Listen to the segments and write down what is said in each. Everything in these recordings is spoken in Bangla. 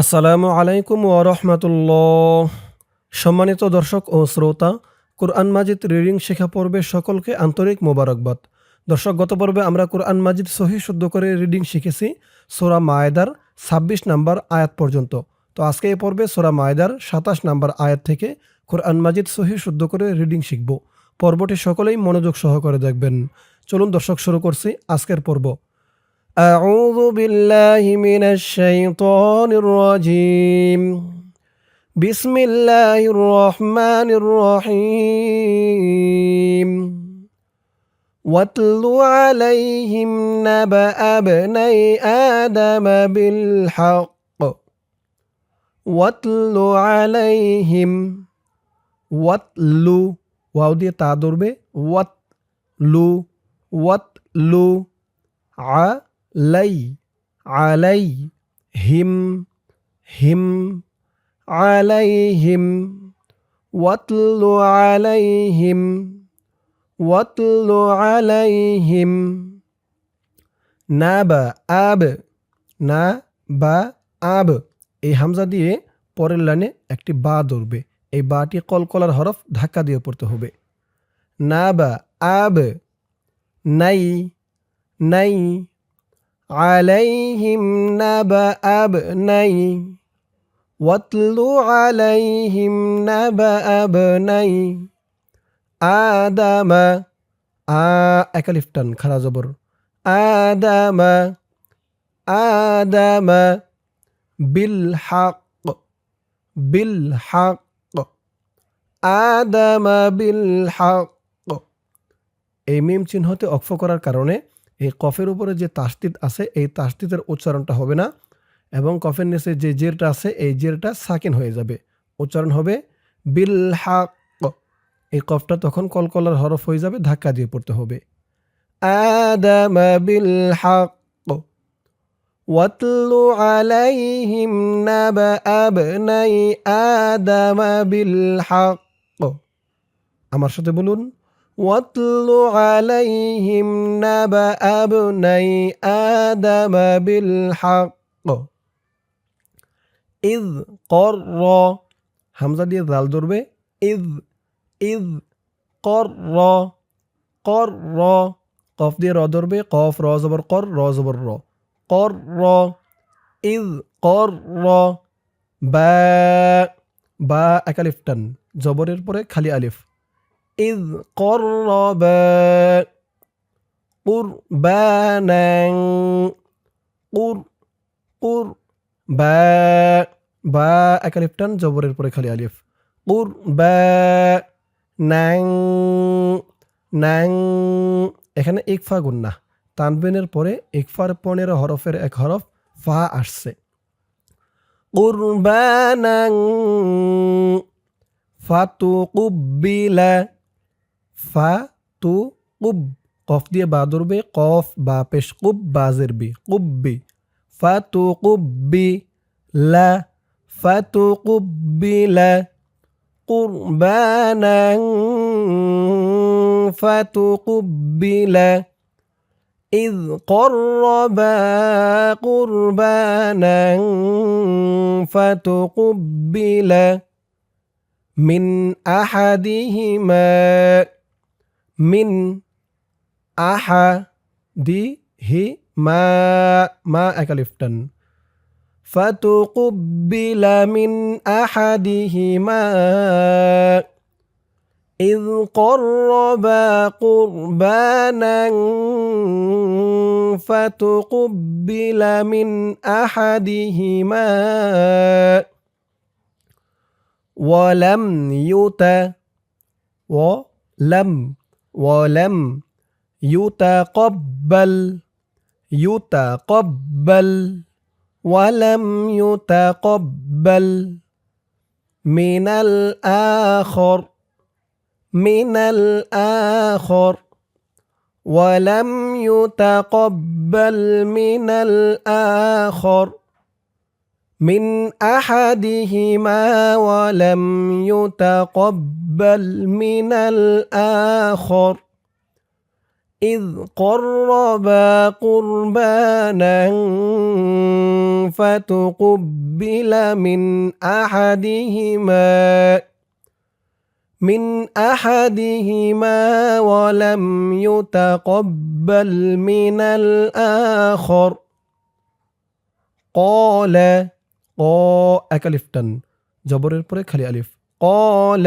আসসালামু আলাইকুম ওরহমতুল্লাহ সম্মানিত দর্শক ও শ্রোতা, কোরআন মাজিদ রিডিং শেখা পর্বে সকলকে আন্তরিক মোবারকবাদ। দর্শক, গত পর্বে আমরা কোরআন মাজিদ সহি শুদ্ধ করে রিডিং শিখেছি, সোরা মায়েদার ছাব্বিশ নাম্বার আয়াত পর্যন্ত। তো আজকে এই পর্বে সোরা মায়েদার সাতাশ নাম্বার আয়াত থেকে কোরআন মাজিদ সহি শুদ্ধ করে রিডিং শিখব। পর্বটি সকলেই মনোযোগ সহকারে দেখবেন। চলুন দর্শক, শুরু করছি আজকের পর্ব। أعوذ بالله من الشيطان الرجيم. بسم الله الرحمن الرحيم. واتل عليهم نبأ ابني آدم بالحق. واتل عليهم. واتل. واو دي تعذر به. واتلو واتلو ع. লাই, আলাই, হিম হিম আলাইহিম ওয়াতলু আলাইহিম ওয়াতলু আলাইহিম না বা আব, না বা আব, এই হামজা দিয়ে পরের লাইনে একটি বা ধরবে। এই বাটি কলকলার হরফ ধাক্কা দিয়ে পড়তে হবে। না বা আব, নাই নাই عليهم نبأ ابني واتل عليهم نبأ ابني آدم আ একালিফ টান খারা জবর আদাম আদাম বিল হাক বিল হাক আদাম বিল হাক এই মিম চিহ্নতে অক্ষ করার কারণে এই কফের উপরে যে তাস্তিত আছে এই তাস্তিতের উচ্চারণটা হবে না এবং কফের নিচে যে জেরটা আছে এই জেরটা সাকিন হয়ে যাবে উচ্চারণ হবে বিল হাক এই কফটা তখন কলকলার হরফ হয়ে যাবে ধাক্কা দিয়ে পড়তে হবে আদাম বিল হাক واتل عليهم نبأ ابني آدم بالحق আমার সাথে বলুন واتل عليهم نبأ ابني آدم بالحق إذ قر হামজা দিয়ে জাল ধরবে ইদ ইদ কর র কর র কফ দিয়ে র ধরবে কফ র জবর কর র জবর র কর র ইদ কর র বা বা একালিফ টান জবরের পরে খালি আলিফ إذ قربا قربانا قر قر বা বা একালিফ টান জবরের পরে খালি আলিফ কুর বা নাং নাং এখানে ইকফা গুন্না তানবিনের পরে ইকফার পনেরো হরফের এক হরফ ফা আসছে কুরবানাং ফাতু কুব্বিলা ফা তু কুব কফ দিয়ে বা ধরবে কফ বা পেশ কুব বাজের বি কুব্বি ফা তু কুব্বি লা ফা তু কুব্বি লা قربانا فتقبل إذ قربا قربانا فتقبل من أحدهما من أحدهما ما أكلفتن. فتقبل من أحدهما إذ قربا قربانا فتقبل من أحدهما ولم يت ولم ولم يتقبل يتقبل ولم يتقبل. من الآخر من الآخر. ولم يتقبل من الآخر. من أحدهما ولم يتقبل من الآخر. إذ قربا قربانا فتقبل من أحدهما من أحدهما ولم يتقبل من الآخر. قال ক, এক আলিফ টান। জবরের পরে খালি আলিফ। কল,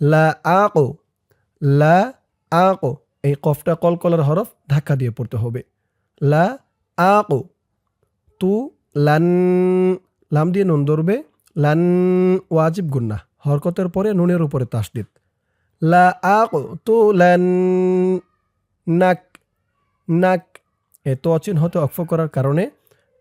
লা, আকো লা, আকো। এই কফটা কলকলার হরফ ধাক্কা দিয়ে পড়তে হবে। লা, আকো। তু, লান, লাম দিয়ে নুন ধরবে। লান, ওয়াজিব গুন্না। হরকতের পরে নুনের উপরে তাসদিদ। লা, আকো, তু, লান, নাক নাক। এ তো হতে অক্ষ করার কারণে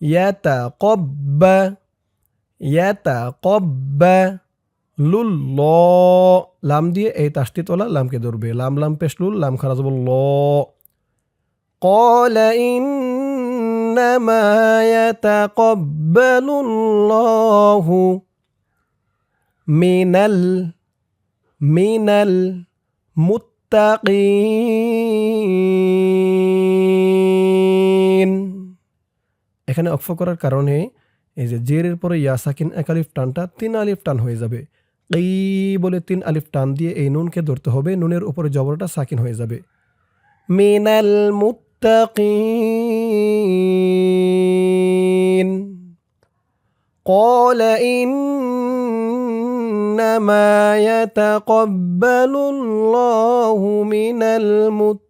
يتقب يتقب লুল লাম দিয়ে এই তাসটি তোলা লামকে ধরবে লাম লাম পেশ লুল লাম খারা যাব ল قال إنما يتقبل الله من ال من المتقين এখানে অক্ষ করার কারণে এই যে জেরের পরে ইয়া সাকিন এক আলিফ টানটা তিন আলিফ টান হয়ে যাবে এই বলে তিন আলিফ টান দিয়ে এই নুনকে ধরতে হবে নুনের উপরে জবরটা সাকিন হয়ে যাবে মিনাল মুত্তাকিন قال إنما يتقبل الله من المتقين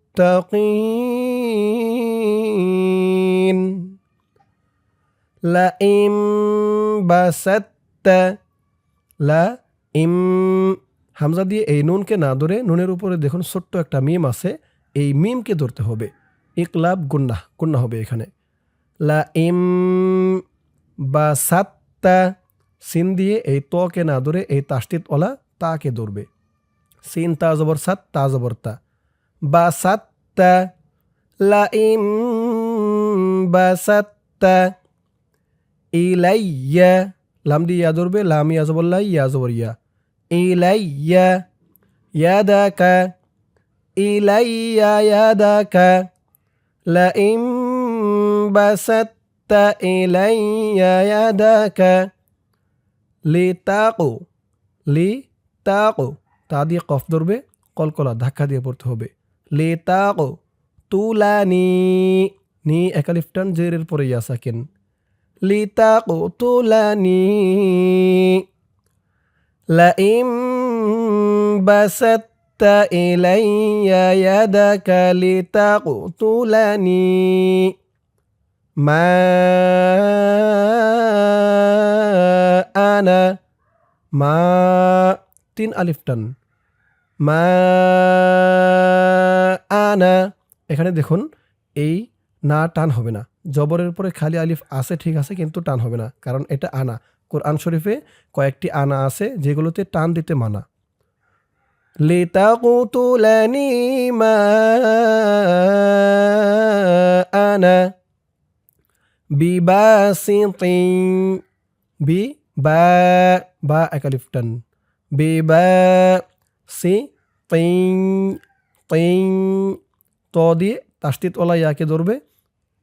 লা ইম বাসাত্ত লা ইম হামজা দিয়ে এই নুনকে না ধরে নুনের উপরে দেখুন ছোট্ট একটা মিম আছে। এই মিমকে ধরতে হবে। ইকলাব গুন্না গুন্না হবে এখানে। লা ইম বা সাত্তা সিন দিয়ে এই তকে না ধরে এই তাস্তিত ওলা তাকে ধরবে। সিন তা জবর সাত, তা জবর তা। বা সাত্তা লা ইম বা সাত্তা ইলাইয়া লাম দিয়ে ইয়া ধরবে লাম ইয়া জবল্লা ইয়া জবর ইয়া ইলাইয়া ইয়াদাকা ইলাইয়া ইয়াদাকা লা ইম বাসাত্তা ইলাইয়া ইয়াদাকা লিতাকু লিতাকু তা দিয়ে কফ ধরবে, কলকলা ধাক্কা দিয়ে পড়তে হবে। লিতাকু তুলানি. নি একালিফটান জেরের পরে ইয়া সাকেন لتقتلني لئن بسطت إلي يدك لتقتلني ما أنا ما তিন আলিফ টান মা আনা এখানে দেখুন এই না, টান হবে না। জবরের পরে খালি আলিফ আছে, ঠিক আছে, কিন্তু টান হবে না, কারণ এটা আনা। কোরআন শরীফে কয়েকটি আনা আছে, যেগুলোতে টান দিতে মানা। লিতাকুতুলানি আনা বি, বা বা ত দিয়ে তাস্তিত ওলা ইয়াকে ধরবে।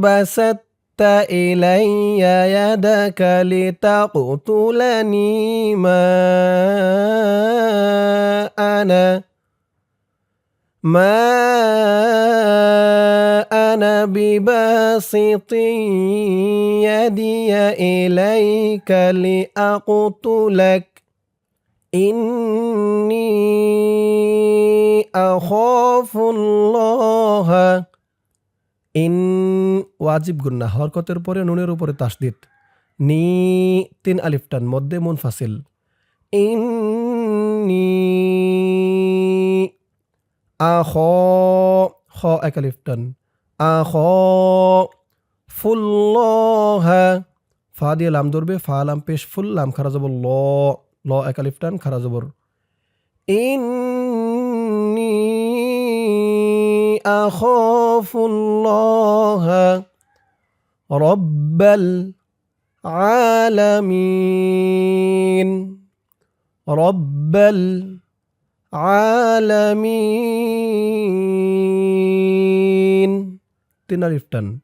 بسطت إلي يدك لتقتلني ما أنا ما أنا بباسط يدي إليك لأقتلك إني أخاف الله ইন ওয়াজিব গুন্না, হরকতের পরে নুনের উপরে তাসদিদ। নি তিন আলিফটান মধ্যে মুনফাসিল। এক আলিফটান আখ ফুল্লহ ফা দিয়ে লাম ধরবে, ফা লাম পেশ ফুল, লাম খারা ল ল এক আলিফটান খারা জবর। أخاف الله رب العالمين. رب العالمين. تنرفتن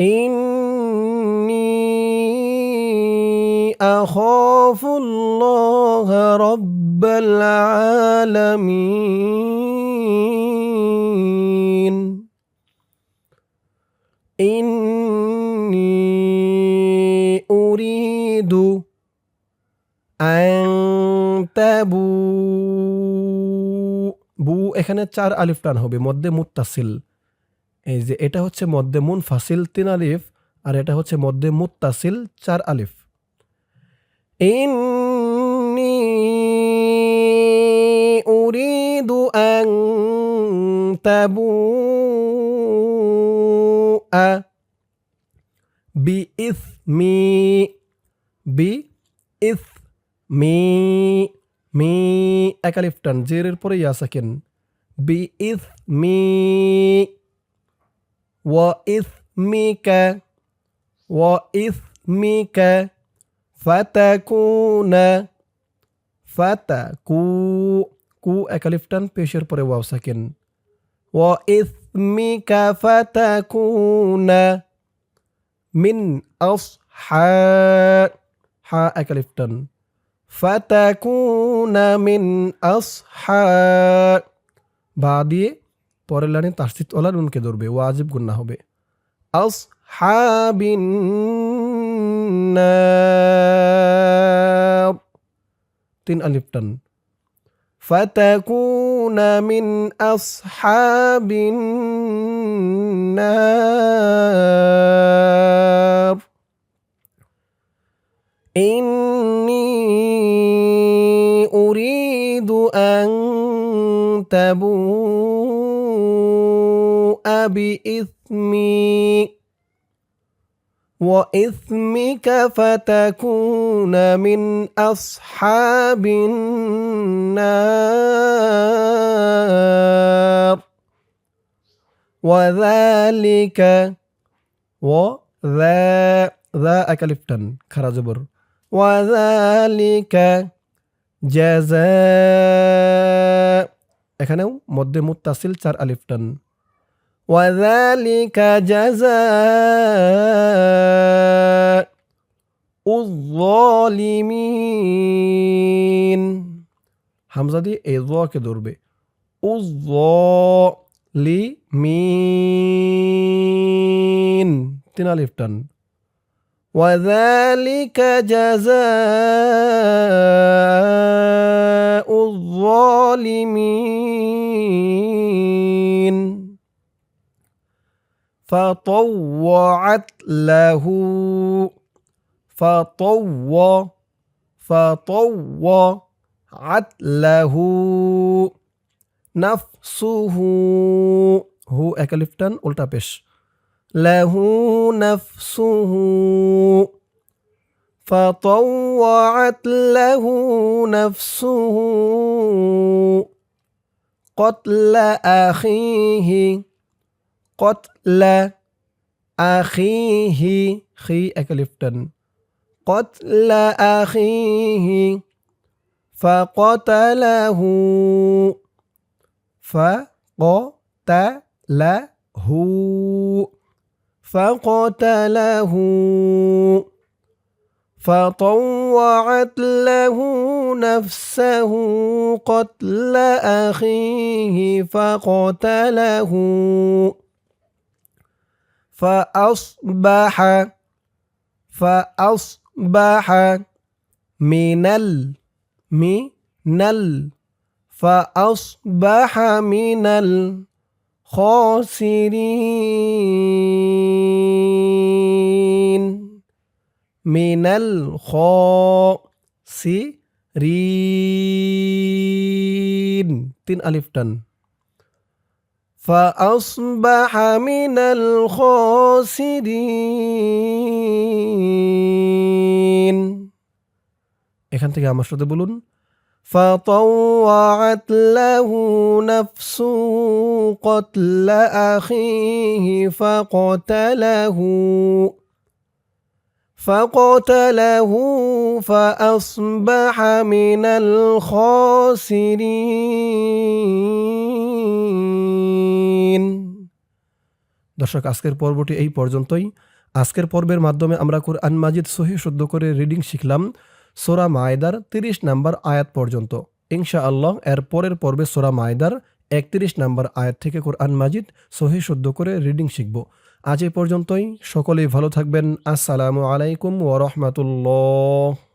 إني أخاف الله رب العالمين. إني أريد أن تبو বু এখানে চার আলিফ টান হবে মধ্যে মুত্তাসিল এই যে এটা হচ্ছে মধ্যে মুন ফাসিল তিন আলিফ আর এটা হচ্ছে মধ্যে মুত্তাসিল চার আলিফ ইন্নি উরিদু আন তাবু আ, বি ইসমি বি ইস মি মি একালিফ টান জেরের পরে ইয়া সাকিন, বি ইস মি ওয়া ইস মিকা ওয়া ইস মিকা ফাতাকুনা ফাতাকু কু একালিফ টান পেশের পরে ওয়াও সাকিন ওয়া ইসমিকা মিন আসহা হা একালিফ টান ফাতাকুনা মিন আসহা বা দিয়ে পরের লাইনে তাসিত ওলা নুনকে ধরবে, ওয়াজিব গুন্না হবে। আসহাবিন তিন আলিফ فتكون من أصحاب النار. إني أريد أن تبوء بإثمي. وإثمك فتكون من أصحاب النار وذلك وذا ذا أكلفتن خرجبر وذلك جزاء এখানেও মধ্যে মুত্তাসিল চার আলিফটান وذلك جزاء الظالمين হামজা দিয়ে এই কে ধরবে উজ্জলিমিন তিন আলিফ টান وذلك جزاء الظالمين فطوعت له فطو فطوعت له نفسه هو একালিফটান উল্টা পেশ له نفسه فطوعت له نفسه قتل أخيه قتل أخيه. خي أكلفتن قتل أخيه. فقتله. فقتله. فقتله. فطوعت له نفسه قتل أخيه. فقتله. فأصبح فأصبح من ال من ال فأصبح من الخاسرين من الخاسرين تن ألف تن. فأصبح من الخاسرين এখান থেকে আমার সাথে বলুন فطوعت له نفسه قتل أخيه فقتله فقتله فأصبح من الخاسرين দর্শক, আজকের পর্বটি এই পর্যন্তই। আজকের পর্বের মাধ্যমে আমরা কোরআন মাজিদ সহি শুদ্ধ করে রিডিং শিখলাম, সোরা মায়দার তিরিশ নাম্বার আয়াত পর্যন্ত। ইনশা আল্লাহ এর পরের পর্বে সোরা মায়দার একত্রিশ নাম্বার আয়াত থেকে কোরআন মাজিদ সহি শুদ্ধ করে রিডিং শিখব। আজ এ পর্যন্তই, সকলেই ভালো থাকবেন। আসসালামু আলাইকুম ওরহমতুল্লাহ